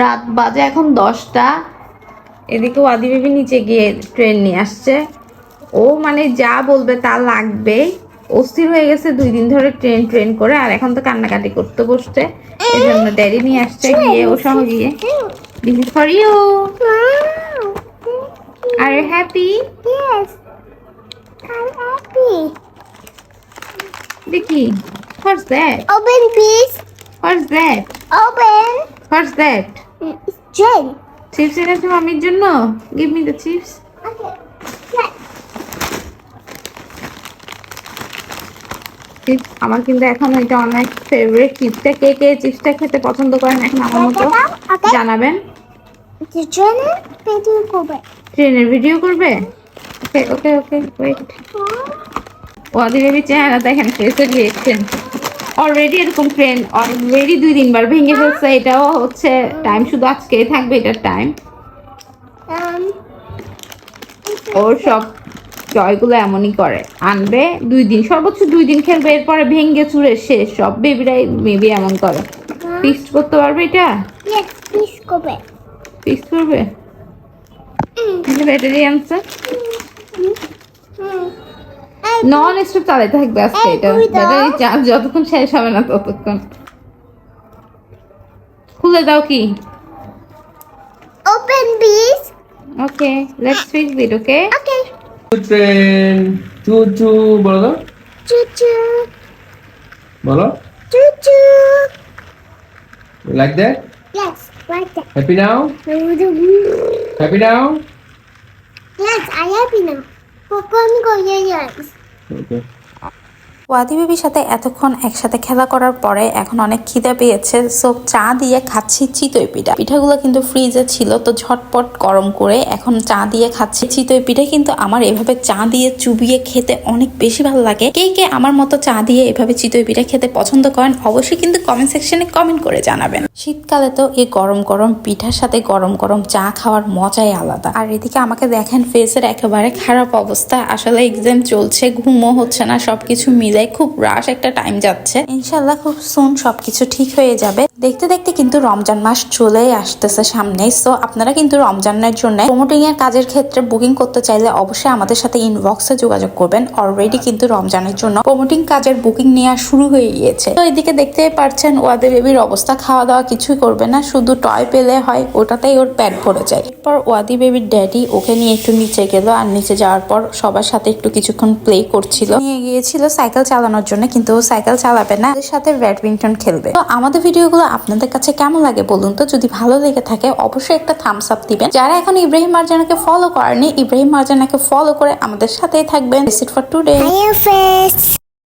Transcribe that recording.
রাত বাজে এখন দশটা। এদিকে ওয়াদি বেবি নিচে গিয়ে ট্রেন নিয়ে আসছে। ও মানে যা বলবে তা লাগবে অস্থির হয়ে গেছে দুই দিন ধরে ট্রেন ট্রেন করে আর এখন তো কান্নাকাটি করতে বসছে। এই জন্য ড্যাডি নিয়ে আসছে গিয়ে ও সহ গিয়ে। This is for you are happy. দেখি what's that. What's that Open. What's that It's Jen. Chips এনেছে মামির জন্য? Give me the chips Okay. Chips আমার কিন্তু এখন এটা অনেক ফেভারিট চিপসটা কে কে চিপসটা খেতে পছন্দ করেন এখন আমার মতো. জানাবেন? The. ট্রেনের ভিডিও করবে। ওকে ওকে ওকে ওয়েট ওয়াদি বেবি চেহারা দেখেন ফেসের রিয়েকশন অলরেডি এরকম ট্রেন অলরেডি দুই তিনবার ভেঙে ফেলছে এটাও হচ্ছে টাইম শুধু আজকেই থাকবে এটার টাইম Um. ওর সব জয়গুলো এমনই করে আনবে দুই দিন সর্বোচ্চ দুই দিন খেলবে এরপরে ভেঙে চুরে শেষ সব বেবিরাই মেবি এমন করে। ফিক্সড করতে পারবে এটা? Please Kobe. ফিক্সড করবে? ব্যাটারি আনছে Hmm. নন স্টপ চালাতে থাকবে আজকে এটা। ব্যাটারি চার্জ যতক্ষণ শেষ হবে না ততক্ষণ খুলে দাও কি Open, please. Okay let's fix it okay Okay. Train choo choo বলো তো Choo choo. বলো Choo choo. Like that Yes, like that. Happy now Yes, happy now I happy now. Popcorn go yes. Okay ওয়াদি বেবির সাথে এতক্ষণ একসাথে খেলা করার পরে এখন অনেক খিদে পেয়েছে সো চা দিয়ে খাচ্ছি চিতই পিঠা। পিঠাগুলো কিন্তু ফ্রিজে ছিল, তো ঝটপট গরম করে এখন চা দিয়ে খাচ্ছি চিতই পিঠা। কিন্তু আমার এভাবে চা দিয়ে চুবিয়ে খেতে অনেক বেশি ভালো লাগে। কে কে আমার মতো চা দিয়ে এভাবে চিতই পিঠা খেতে পছন্দ করেন, অবশ্যই কিন্তু কমেন্ট সেকশনে কমেন্ট করে জানাবেন। শীতকালে তো এই গরম গরম পিঠার সাথে গরম গরম চা খাওয়ার মজাই আলাদা। আর এদিকে আমাকে দেখেন ফেসের একেবারে খারাপ অবস্থা, আসলে এক্সাম চলছে, ঘুমও হচ্ছে না, সবকিছু মিলে খুব রাশ একটা টাইম যাচ্ছে। ইনশাল্লাহ খুব সুন সবকিছু ঠিক হয়ে যাবে। দেখতে দেখতে কিন্তু রমজান মাস চলেই আসতেছে সামনে সো আপনারা কিন্তু রমজানের জন্য প্রমোটিং এর কাজের ক্ষেত্রে বুকিং করতে চাইলে অবশ্যই আমাদের সাথে ইনবক্সে যোগাযোগ করবেন। অলরেডি কিন্তু রমজানের জন্য প্রমোটিং কাজের বুকিং নেওয়া শুরু হয়ে গিয়েছে। তো এদিকে দেখতেই পারছেন ওয়াদের বেবির অবস্থা খাওয়া দাওয়া কিছুই করবে না, শুধু টয় পেলে হয়, ওটাতেই ওর প্যাট ভরে যায়। এরপর ওয়াদি বেবির ড্যাডি ওকে নিয়ে একটু নিচে গেল, আর নিচে যাওয়ার পর সবার সাথে একটু কিছুক্ষণ প্লে করছিল। নিয়ে গিয়েছিল সাইকেল চালানোর জন্য কিন্তু সাইকেল চালাবে না, এদের সাথে ব্যাডমিন্টন খেলবে। তো আমাদের ভিডিওগুলো আপনাদের কাছে কেমন লাগে বলুন তো? যদি ভালো লেগে থাকে, অবশ্যই একটা থামস আপ দিবেন। যারা এখন ইব্রাহিম মার্জানাকে ফলো করেনি ইব্রাহিম মার্জানাকে ফলো করে আমাদের সাথেই থাকবেন। For today.